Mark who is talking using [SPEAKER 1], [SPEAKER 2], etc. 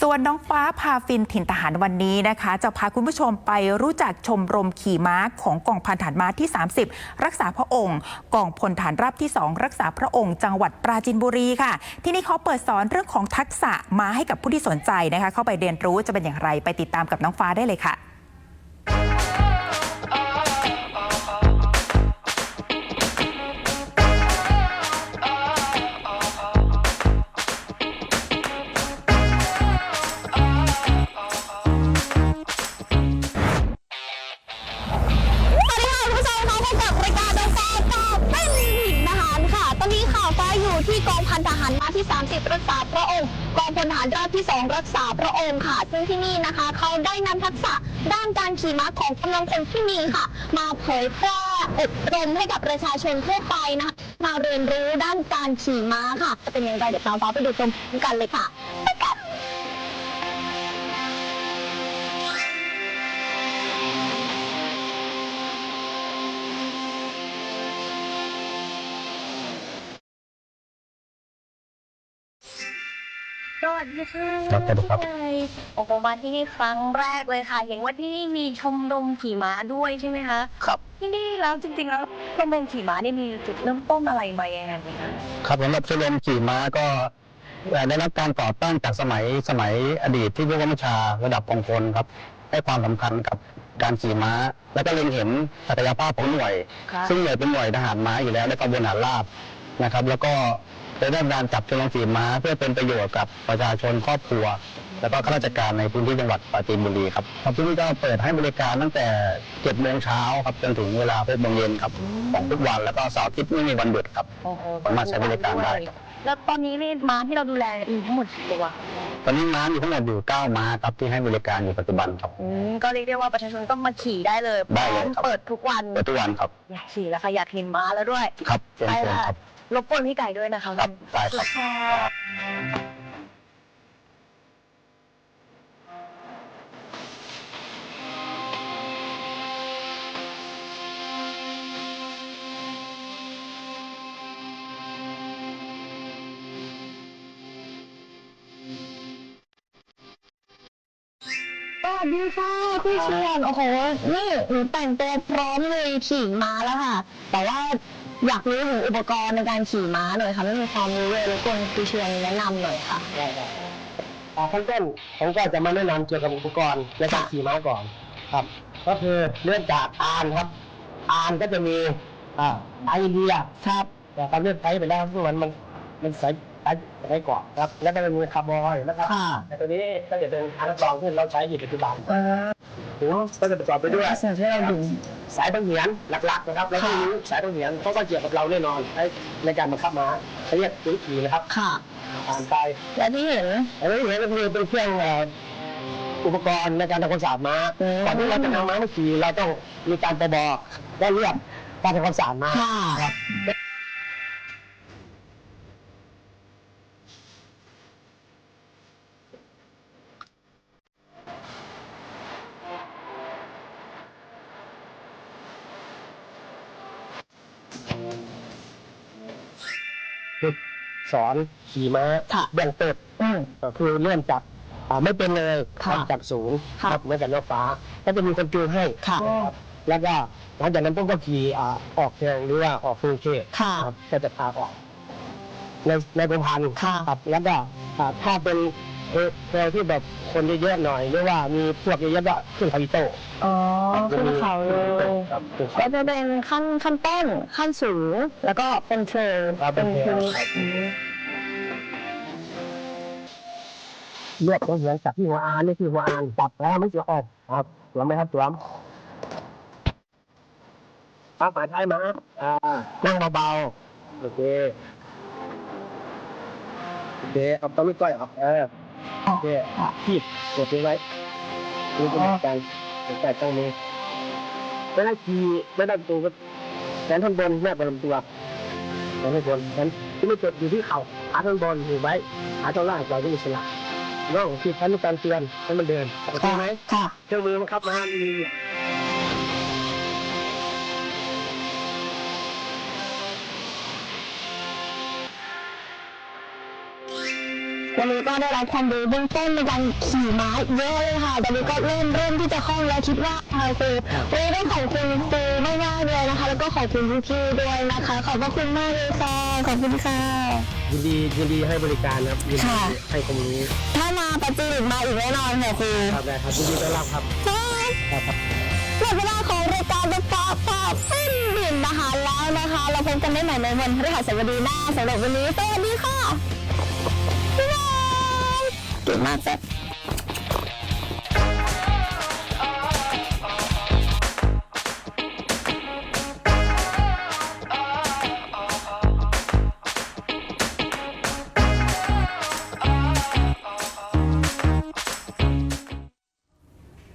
[SPEAKER 1] ส่วนน้องฟ้าพาฟินถิ่นทหารวันนี้นะคะ จะพาคุณผู้ชมไปรู้จักชมรมขี่ม้าของกองพันฐานม้าที่ 30 รักษาพระองค์ กองพลฐานราบที่ 2 รักษาพระองค์ จังหวัดปราจินบุรีค่ะ ที่นี่เขาเปิดสอนเรื่องของทักษะม้าให้กับผู้ที่สนใจนะคะ เข้าไปเรียนรู้จะเป็นอย่างไรไปติดตามกับน้องฟ้าได้เลยค่ะ
[SPEAKER 2] ตรักษาพระองค์กองพลทหารราบที่ 2 รักษาพระองค์ค่ะ ซึ่งที่นี่นะคะ เขาได้นำทักษะด้านการขี่ม้าของกำลังคนที่มีค่ะ มาเผยแพร่อบรมให้กับประชาชนทั่วไปนะคะมาเรียนรู้ด้านการขี่ม้าค่ะ จะเป็นอย่างไรเดี๋ยวเราฟ้าไปดูชมกันเลยค่ะ วัสดีค่ะ
[SPEAKER 3] ครับสวัสดีครับ
[SPEAKER 2] โอ้โหมาที่นี่ครั้งแรกเลยค่ะเห็นว่าที่นี่มีชมรมขี่ม้าด้วยใช่ไหมคะ
[SPEAKER 3] ครับ
[SPEAKER 2] ที่นี่แล้วจริงๆแล้วชมรมขี่ม้านี่มีจุดเริ่มต้นอะไรมายังไงไหมคะ
[SPEAKER 3] ครับสำหรับชมรมขี่ม้าก็เอ่อได้รับการต่อตั้งจากสมัยสมัยอดีตที่ผู้ว่าราชาระดับกองพลครับ ให้ความสำคัญกับการขี่ม้า แล้วก็เล็งเห็นศักยภาพของหน่วย
[SPEAKER 2] ค่ะ
[SPEAKER 3] ซึ่งหน่วยเป็นหน่วยทหารม้าอยู่แล้วในกระบวนการราบนะครับ แล้วก็ ได้รับการจับชมรมขี่ม้าเพื่อเป็นประโยชน์กับประชาชนครอบครัว แล้วก็ข้าราชการในพื้นที่จังหวัดปราจีนบุรีครับครับที่นี่ก็เปิดให้บริการตั้งแต่7โมงเช้าครับจนถึงเวลา6โมงเย็นครับของทุกวันแล้วก็เสาร์อาทิตย์ไม่มีวันหยุดครับ
[SPEAKER 2] โอ้โห
[SPEAKER 3] สามารถใช้บริการได้ครับ
[SPEAKER 2] แล้วตอนนี้นี่ม้าที่เราดูแลมีทั้งหมดกี่ตัว
[SPEAKER 3] ตอนนี้ม้ามีทั้งหมดอยู่9ม้าครับที่ให้บริการอยู่ปัจจุบันครับ
[SPEAKER 2] อืมก็เรียกได้ว่าประชาชนก็มาขี่ได้เลย
[SPEAKER 3] ได้เลยครับ
[SPEAKER 2] เปิดทุกวัน
[SPEAKER 3] เปิดทุกวันครับ
[SPEAKER 2] อยากขี่แล้วค่ะอยากเห็นม้าแล้วด้วย
[SPEAKER 3] ครับเชิญ
[SPEAKER 2] ไป
[SPEAKER 3] เชิญ
[SPEAKER 2] ค่ะ
[SPEAKER 3] ครับ
[SPEAKER 2] รบกวนพี่ไก่ด้วยนะคะ
[SPEAKER 3] ครับได้ครับ
[SPEAKER 2] ค่ะสวัสดีค่ะพี่เชียนโอ้โหนี่หนูแต่งตัวพร้อมเลยขี่ม้าแล้วค่ะ แต่ว่า อยากรู้ถึงอุปกรณ์ในการขี่ม้าหน่อยค่ะไม่มีความรู้เลยรบกวนพี่เชียนแนะนำหน่อยค่ะ
[SPEAKER 4] อ่าขั้นต้นผมก็จะมาแนะนำเกี่ยวกับอุปกรณ์ในการขี่ม้าก่อนครับ ก็คือเริ่มจากอานครับ อานก็จะมีอ่าสายอินเดียครับแต่ตอนนี้ใช้ไปแล้วซึ่งมันมันมันสายสายสายเกาะครับ แล้วก็จะมีคาร์บอยแล้วก็
[SPEAKER 2] ค่ะ
[SPEAKER 4] แต่ตัวนี้ก็จะเป็นอันรองที่เราใช้อยู่ปัจจุบัน หูก็จะประกอบไปด้วย
[SPEAKER 2] สิ่งที่เราดู
[SPEAKER 4] สายบังเหียนหลักๆนะครับแล้วก็มีสายบังเหียนเพราะว่าเกี่ยวกับเราแน่นอนในการบังคับม้าเขาเรียกจุดขี่นะครับ
[SPEAKER 2] ค่ะ
[SPEAKER 4] อ่านไป
[SPEAKER 2] และที่เห็น
[SPEAKER 4] อันนี้เห็นก็คือเป็นเครื่องเอ่ออุปกรณ์ในการทำความสะอาดม้าก่อนที่เราจะนำม้ามาขี่เราต้องมีการไปบอกได้เรียกการทำความสะอาดม้า
[SPEAKER 2] ค
[SPEAKER 4] รับ คือสอนขี่ม้า
[SPEAKER 2] ค่ะ
[SPEAKER 4] แบ่งเติบ
[SPEAKER 2] อืม
[SPEAKER 4] ก็คือเริ่มจากอ่าไม่เป็นเลย
[SPEAKER 2] ค่ะ
[SPEAKER 4] จากศูนย์
[SPEAKER 2] ค่ะ
[SPEAKER 4] ครับเหมือนกับรถฟ้าก็จะมีคนจูงให้
[SPEAKER 2] ค่ะ
[SPEAKER 4] ครับแล้วก็หลังจากนั้นพวกก็ขี่อ่าออกเทงหรือว่าออกฟูลเค
[SPEAKER 2] ค่ะ
[SPEAKER 4] ครับก็จะพาออก ในในประพันธ์
[SPEAKER 2] ค่ะ
[SPEAKER 4] ครับแล้วก็อ่าถ้าเป็น เอ่อเทงที่แบบคนเยอะๆหน่อยหรือว่ามีพวกเยอะๆก็ขึ้นคาริโต้
[SPEAKER 2] อ๋อขึ้นเขาเลย
[SPEAKER 4] ครับขึ้น
[SPEAKER 2] ก็
[SPEAKER 4] เขา
[SPEAKER 2] จะเป็นขั้นขั้นต้นขั้นสูง แล้วก็เป็นเทรล
[SPEAKER 4] ครับเป็นเทรล
[SPEAKER 2] คืออืม
[SPEAKER 4] เลือดของเหลืองจากที่หัวอานนี่คือหัวอานปรับแล้วไม่จะออกครับสวมไหมครับสวมป้าฝ่ายท้ายมาอ่านั่งเบาๆโอเคโอเคเอาต้องไม่ก้อยออกเออ โอเคขีบกดไว้ไว้ดูเป็นการแต่ตรงนี้ไม่ได้ขี่ไม่ได้ตัวก็แขนท่อนบนแม่บนลำตัวแขนท่อนบนแขนที่ไม่จดอยู่ที่เข่าขาท่อนบนอยู่ไว้ขาท่อนล่างเราจะอิสระน้องคือพันธุการเตือนให้มันเดินโอเคไหม
[SPEAKER 2] ค่ะ
[SPEAKER 4] เครื่องมือบังคับมามี
[SPEAKER 2] โวันนี้ก็ได้รับความรู้เบื้องต้นในการขี่ม้าเยอะเลยค่ะตอนนี้ก็เริ่มเริ่มที่จะคล่องแล้วคิดว่าค่ะครูวันนี้ต้องขอบคุณครูมากๆเลยนะคะ แล้วก็ขอบคุณพี่ๆด้วยนะคะ ขอบพระคุณมากเลยค่ะขอบคุณค่ะ
[SPEAKER 4] ยินดียินดีให้บริการครับยินดี
[SPEAKER 2] ค่ะ
[SPEAKER 4] ให้ความรู้
[SPEAKER 2] ถ้ามาปัจจุบันมาอีกแน่นอนค่ะครู
[SPEAKER 4] ครับได้ครับยินดีต้อนรับครับ
[SPEAKER 2] ครับ
[SPEAKER 4] ครับ
[SPEAKER 2] หมดเวลาของรายการรถฟ้าฟ้าเป็นดินทหารแล้วนะคะ เราพบกันได้ใหม่ในวันพฤหัสบดีหน้าสำหรับวันนี้สวัสดีค่ะ บ๊